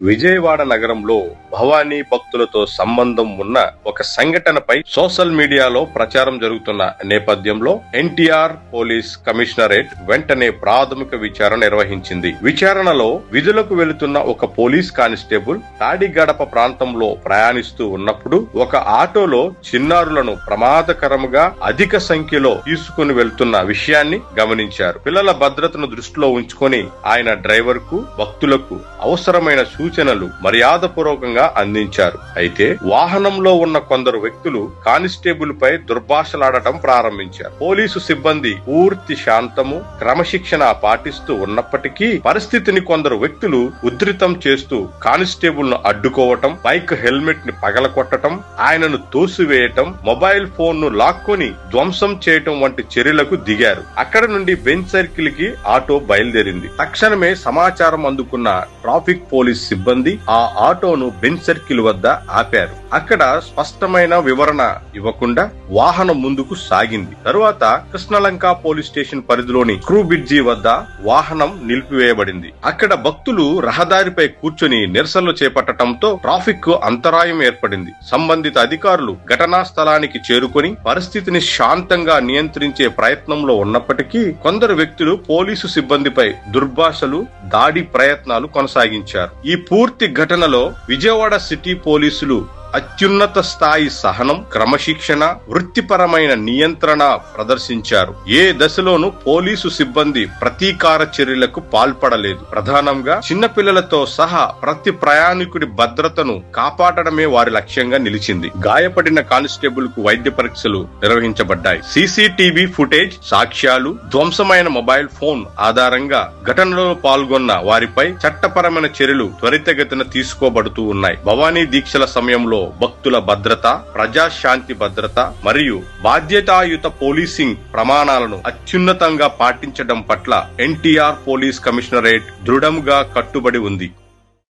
విజయవాడ నగరంలో భవానీ భక్తులతో సంబంధం ఉన్న ఒక సంఘటనపై సోషల్ మీడియాలో ప్రచారం జరుగుతున్న నేపథ్యంలో ఎన్టీఆర్ పోలీస్ కమిషనరేట్ వెంటనే ప్రాథమిక విచారణ నిర్వహించింది. విచారణలో విధులకు వెళుతున్న ఒక పోలీస్ కానిస్టేబుల్ తాడిగడప ప్రాంతంలో ప్రయాణిస్తూ ఉన్నప్పుడు ఒక ఆటోలో చిన్నారులను ప్రమాదకరంగా అధిక సంఖ్యలో తీసుకుని వెళ్తున్న విషయాన్ని గమనించారు. పిల్లల భద్రతను దృష్టిలో ఉంచుకొని ఆయన డ్రైవర్కు భక్తులకు అవసరమైన సూచనలు మర్యాదపూర్వకంగా అందించారు. అయితే వాహనంలో ఉన్న కొందరు వ్యక్తులు కానిస్టేబుల్ పై దుర్భాషలాడటం ప్రారంభించారు. పోలీసు సిబ్బంది పూర్తి శాంతము క్రమశిక్షణ పాటిస్తూ ఉన్నప్పటికీ పరిస్థితిని కొందరు వ్యక్తులు ఉధృతం చేస్తూ కానిస్టేబుల్ను అడ్డుకోవటం బైక్ హెల్మెట్ని పగలకొట్టడం ఆయనను తోసివేయటం మొబైల్ ఫోన్ను లాక్కొని ధ్వంసం చేయటం వంటి చర్యలకు దిగారు. అక్కడ నుండి బెంచ్ సర్కిల్కి ఆటో బయలుదేరింది. తక్షణమే సమాచారం అందుకున్న ట్రాఫిక్ పోలీస్ సిబ్బంది ఆ ఆటోను బెంచ్ సర్కిల్ వద్ద ఆపారు. అక్కడ స్పష్టమైన వివరణ ఇవ్వకుండా వాహనం ముందుకు సాగింది. తరువాత కృష్ణలంక పోలీస్ స్టేషన్ పరిధిలోని క్రూ బ్రిడ్జి వద్ద వాహనం నిలిపివేయబడింది. అక్కడ భక్తులు రహదారిపై కూర్చొని నిరసనలు చేపట్టడంతో ట్రాఫిక్కు అంతరాయం ఏర్పడింది. సంబంధిత అధికారులు ఘటనా స్థలానికి చేరుకొని పరిస్థితిని శాంతంగా నియంత్రించే ప్రయత్నంలో ఉన్నప్పటికీ కొందరు వ్యక్తులు పోలీసు సిబ్బందిపై దుర్భాషలు దాడి ప్రయత్నాలు కొనసాగించారు. ఈ పూర్తి ఘటనలో విజయవాడ సిటీ పోలీసులు అత్యున్నత స్థాయి సహనం క్రమశిక్షణ వృత్తిపరమైన నియంత్రణ ప్రదర్శించారు. ఏ దశలోనూ పోలీసు సిబ్బంది ప్రతీకార చర్యలకు పాల్పడలేదు. ప్రధానంగా చిన్నపిల్లలతో సహా ప్రతి ప్రయాణికుడి భద్రతను కాపాడడమే వారి లక్ష్యంగా నిలిచింది. గాయపడిన కానిస్టేబుల్కు వైద్య పరీక్షలు నిర్వహించబడ్డాయి. సీసీటీవీ ఫుటేజ్ సాక్ష్యాలు ధ్వంసమైన మొబైల్ ఫోన్ ఆధారంగా ఘటనలో పాల్గొన్న వారిపై చట్టపరమైన చర్యలు త్వరితగతిన తీసుకోబడుతూ ఉన్నాయి. భవానీ దీక్షల సమయంలో భక్తుల భద్రత ప్రజాశాంతి భద్రత మరియు బాధ్యతాయుత పోలీసింగ్ ప్రమాణాలను అత్యున్నతంగా పాటించడం పట్ల ఎన్టీఆర్ పోలీస్ కమిషనరేట్ దృఢంగా కట్టుబడి ఉంది.